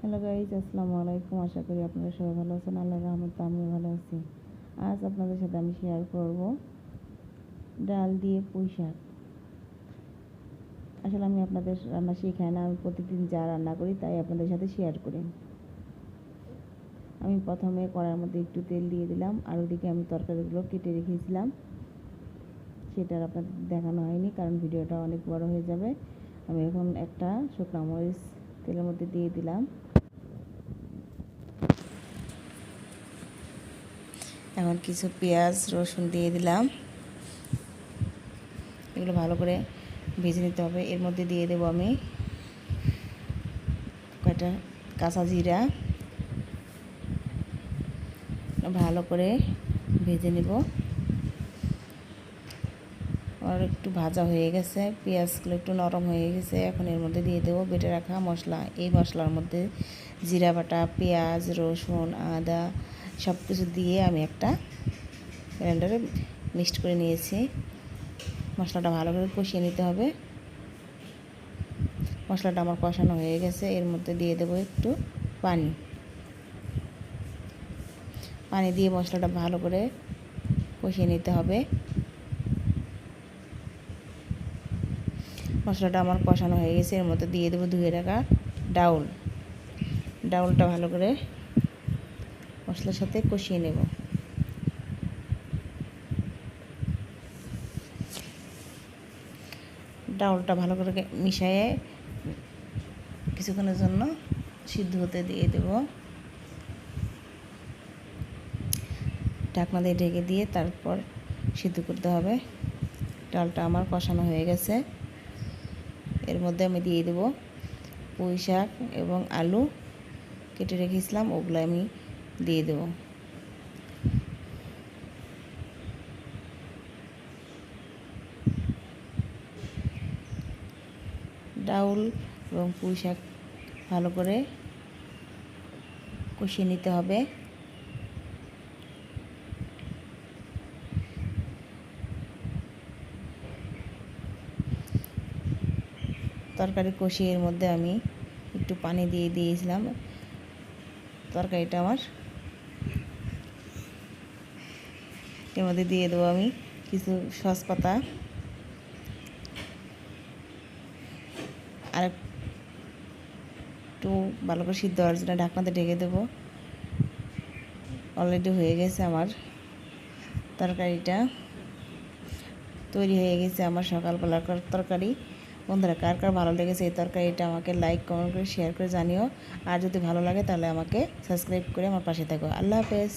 Hello guys আসসালামু আলাইকুম। আশা করি আপনারা সবাই ভালো আছেন। আল্লাহ রহমত আমিও ভালো আছি। আজ আপনাদের সাথে আমি শেয়ার করব ডাল দিয়ে পুঁই শাক। আসলে আমি আপনাদের রান্না শেখাই না। আমি প্রতিদিন যা রান্না করি তাই আপনাদের সাথে শেয়ার করি। আমি প্রথমে কড়ার মধ্যে একটু তেল দিয়ে দিলাম আর ওদিকে আমি তরকারিগুলো কেটে রেখেছিলাম। সেটা আর আপনাদের দেখানো হয়নি, কারণ ভিডিওটা অনেক বড় হয়ে যাবে। আমি এখন একটা শুকনো মরিচ তেলের মধ্যে দিয়ে দিলাম। এখন কিছু পেঁয়াজ, রসুন দিয়ে দিলাম। এগুলো ভালো করে ভেজে নিতে হবে। এর মধ্যে দিয়ে দেবো আমি কয়টা কাঁচা জিরা। ভালো করে ভেজে নেব। আর একটু ভাজা হয়ে গেছে, পেঁয়াজগুলো একটু নরম হয়ে গেছে, এখন এর মধ্যে দিয়ে দেবো বেটে রাখা মশলা। এই মশলার মধ্যে জিরা বাটা, পেঁয়াজ, রসুন, আদা সব কিছু দিয়ে আমি একটা গ্রাইন্ডারে মিক্সড করে নিয়েছি। মশলাটা ভালো করে কষিয়ে নিতে হবে। মশলাটা আমার কষানো হয়ে গেছে, এর মধ্যে দিয়ে দেবো একটু পানি। পানি দিয়ে মশলাটা ভালো করে কষিয়ে নিতে হবে। মশলাটা আমার কষানো হয়ে গেছে। এর মধ্যে দিয়ে দেবো ধুয়ে রাখা ডাউল। ডাউলটা ভালো করে মশলার সাথে কষিয়ে নেব। ডাউলটা ভালো করে মিশিয়ে কিছুক্ষণের জন্য সিদ্ধ হতে দিয়ে দেব। ঢাকনা দিয়ে ঢেকে দিয়ে তারপর সিদ্ধ করতে হবে। ডালটা আমার কষানো হয়ে গেছে। এর মধ্যে আমি দিয়ে দেব পুঁই শাক এবং আলু। কেটে রেখেছিলাম, ওগুলো আমি দিয়ে দেব। ডাউল এবং পুঁই শাক ভালো করে কষিয়ে নিতে হবে। তরকারি কষিয়ে এর মধ্যে আমি একটু পানি দিয়ে দিয়েছিলাম। তরকারিটা আমার এর মধ্যে দিয়ে দেবো আমি কিছু সস পাতা আর একটু ভালো করে সিদ্ধ হওয়ার জন্য ঢাকনাতে ঢেকে দেবো। অলরেডি হয়ে গেছে আমার তরকারিটা। তৈরি হয়ে গেছে আমার সকালবেলার তরকারি। বন্ধুরা, কার কার ভালো লেগেছে এই তরকারি এটা আমাকে লাইক কমেন্ট করে শেয়ার করে জানিও। আর যদি ভালো লাগে তাহলে আমাকে সাবস্ক্রাইব করে আমার পাশে থাকো। আল্লাহ হাফেজ।